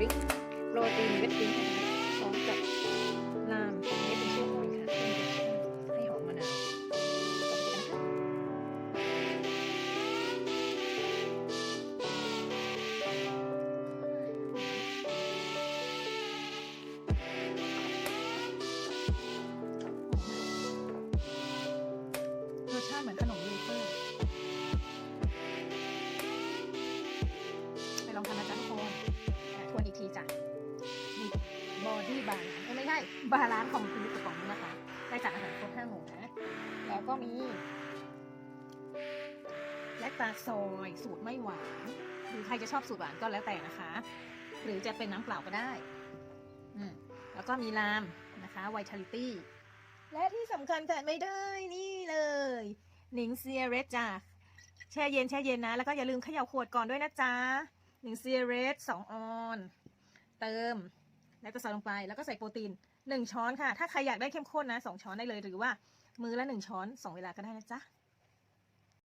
ริกโปรตีนเวทลิงพร้อมกับลามนี้เป็นชื่อคนค่ะให้หอมมะนาวรสชาติเหมือนขนมเวเฟอร์ไปลองทำนะ ก็ไม่ใช่บาลานซ์ของคือกระป๋องนี้นะคะ ได้จากอาหารครบห้าหมู่นะแล้วก็มีแลคตาซอยสูตรไม่หวานหรือใครจะชอบสูตรหวานก็แล้วแต่นะคะ หรือจะเป็นน้ำเปล่าก็ได้อืมแล้วก็มีลามนะคะไวท์ a ลิตี้และที่สำคัญขาดไม่ได้นี่เลยหนิงเซียเรสจ้ะแช่เย็นแช่เย็นนะ แล้วก็อย่าลืมเขย่าขวดก่อนด้วยนะจ๊ะหนิงเซียเรสสองออน เติม แล้วก็ใส่ลงไปแล้วก็ใส่โปรตีนหนึ่งช้อนค่ะ ถ้าใครอยากได้เข้มข้นนะสองช้อนได้เลยหรือว่า มือละหนึ่งช้อนสองเวลาก็ได้นะจ๊ะ